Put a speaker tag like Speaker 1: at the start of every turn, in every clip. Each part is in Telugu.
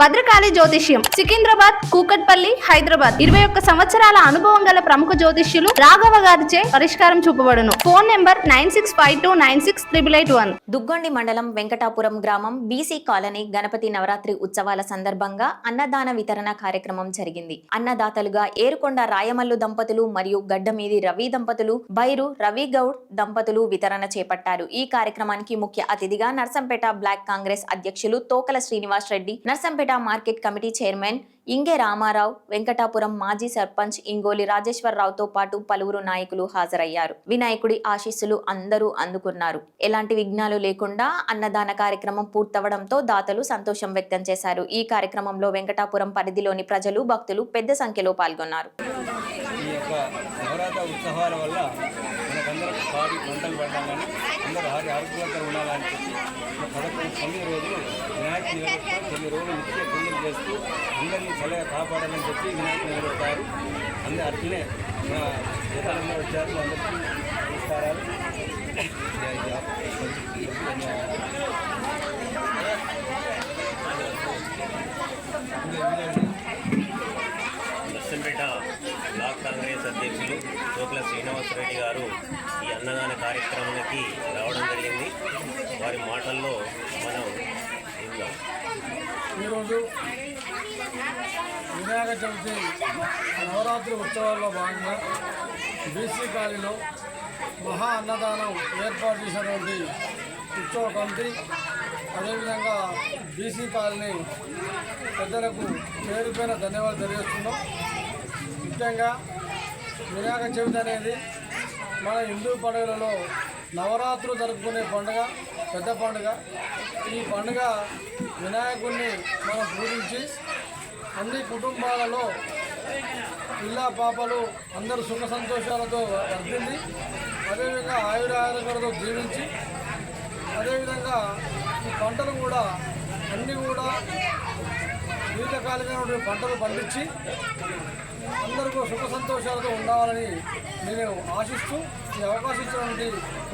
Speaker 1: భద్రకాళి జ్యోతిష్యం సికింద్రాబాద్ కూకట్పల్లి హైదరాబాద్. ఇరవై ఒక్క సంవత్సరాల అనుభవం గల ప్రముఖ జ్యోతిష్యులు రాఘవ గారిచే పరిష్కారం చూపబడును. Phone number nine six five two nine six triple eight one.
Speaker 2: Duggondi మండలం వెంకటాపురం గ్రామం బీసీ కాలనీ గణపతి నవరాత్రి ఉత్సవాల సందర్భంగా అన్నదాన వితరణ కార్యక్రమం జరిగింది. అన్నదాతలుగా ఏరుకొండ రాయమల్లు దంపతులు మరియు గడ్డమీది రవి దంపతులు బైరు రవి గౌడ్ దంపతులు వితరణ చేపట్టారు. ఈ కార్యక్రమానికి ముఖ్య అతిథిగా నర్సంపేట బ్లాక్ కాంగ్రెస్ అధ్యక్షులు Tokala Srinivas Reddy Narsampet market committee chairman Inge Ramarao Venkatapuram మాజీ సర్పంచ్ ఇంగోలి రాజేశ్వరరావుతో పాటు పలువురు నాయకులు హాజరయ్యారు. వినాయకుడి ఆశీస్సులు అందరూ అందుకున్నారు. ఎలాంటి విఘ్నాలు లేకుండా అన్నదాన కార్యక్రమం పూర్తవడంతో దాతలు సంతోషం వ్యక్తం చేశారు. ఈ కార్యక్రమంలో వెంకటాపురం పరిధిలోని ప్రజలు భక్తులు పెద్ద సంఖ్యలో పాల్గొన్నారు
Speaker 3: ఈ యొక్క నవరాత్రి ఉత్సవాల వల్ల మనకందరం పాడి పంటలు పడ్డామని అందరూ హారి ఆరోగ్యంగా ఉండాలని చెప్పి పదకొండు తొమ్మిది రోజులు వినాయక తొమ్మిది రోజులు నిత్య పూజలు చేస్తూ అందరినీ చల్లగా కాపాడాలని చెప్పి వినాయక నిలబెడతారు అందరూ అట్లనే మన ఇతరులు వచ్చారు అందరికీ నమస్కారాలు.
Speaker 4: నర్సంపేట బ్లాక్ కాంగ్రెస్ అధ్యక్షులు చోకుల శ్రీనివాసరెడ్డి గారు. అన్నదాన కార్యక్రమానికి రావడం జరిగింది. వారి మాటల్లో మనం విందాం.
Speaker 5: ఈరోజు వినాయక చవితి నవరాత్రి ఉత్సవాల్లో భాగంగా బీసీ కాలనీలో మహా అన్నదానం ఏర్పాటు చేసినటువంటి ఉత్సవ కమిటీ అదేవిధంగా బీసీ కాలనీ పెద్దలకు పేరుపైన ధన్యవాదాలు తెలియజేస్తున్నాం. ముఖ్యంగా వినాయక చవితి అనేది మన హిందూ పండుగలలో నవరాత్రులు జరుపుకునే పండుగ పెద్ద పండుగ. ఈ పండుగ వినాయకుడిని మనం పూజించి అన్ని కుటుంబాలలో పిల్ల పాపలు అందరూ సుఖ సంతోషాలతో వర్తింది అదేవిధంగా ఆయుర జీవించి అదేవిధంగా ఈ పంటలు కూడా అన్నీ కూడా దీర్ఘకాలికమైనటువంటి పంటలు పండించి అందరికీ సుఖ సంతోషాలతో ఉండాలని నేను ఆశిస్తూ ఈ అవకాశం ఇచ్చినటువంటి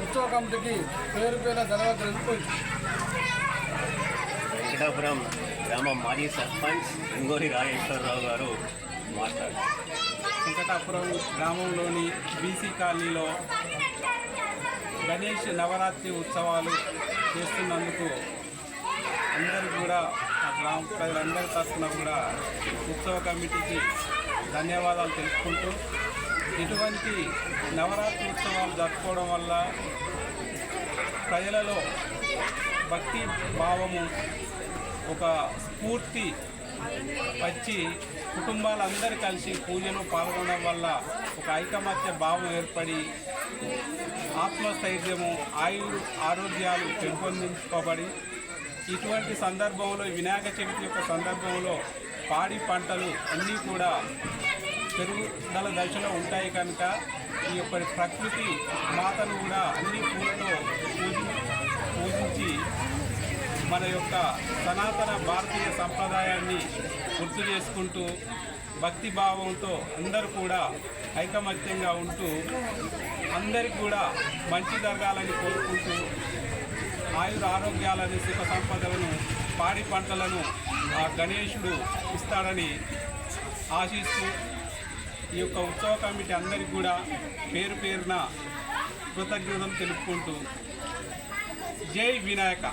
Speaker 5: ఉత్సవ కమిటీకి పేరు పేరున ధన్యవాదాలు తెలుపుకోవచ్చు
Speaker 4: వెంకటాపురం గ్రామం మాజీ సర్పంచ్ ఇంగోరి రాజేశ్వరరావు గారు మాట్లాడారు.
Speaker 6: వెంకటాపురం గ్రామంలోని బీసీ కాలనీలో గణేష్ నవరాత్రి ఉత్సవాలు చేస్తున్నందుకు అందరూ కూడా ఆ గ్రామ ప్రజలందరి తరఫున కూడా ఉత్సవ కమిటీకి ధన్యవాదాలు తెలుపుకుంటూ ఇటువంటి నవరాత్రి ఉత్సవాలు జరుపుకోవడం వల్ల ప్రజలలో భక్తి భావము ఒక స్ఫూర్తి వచ్చి కుటుంబాలందరూ కలిసి పూజలో పాల్గొనడం వల్ల ఒక ఐకమత్య భావం ఏర్పడి ఆత్మస్థైర్యము ఆయుర్ ఆరోగ్యాలు పెంపొందించుకోబడి ఇటువంటి సందర్భంలో వినాయక చవితి యొక్క సందర్భంలో పాడి పంటలు అన్నీ కూడా పెరుగుదల దశలో ఉంటాయి కనుక ఈ యొక్క ప్రకృతి మాతను కూడా అన్ని పూలతో పూజించి మన యొక్క సనాతన భారతీయ సంప్రదాయాన్ని గుర్తు చేసుకుంటూ భక్తి భావంతో అందరూ కూడా ఐకమత్యంగా ఉంటూ అందరికి కూడా మంచి జరగాలని కోరుకుంటూ ఆయుర ఆరోగ్యాలని సుఖ సంపదలను పాడి పంటలను ఆ గణేశుడు ఇస్తాడని ఆశిస్తూ ఈ యొక్క ఉత్సవ కమిటీ అందరికీ కూడా పేరు పేరున కృతజ్ఞతలు తెలుపుకుంటూ జై వినాయక.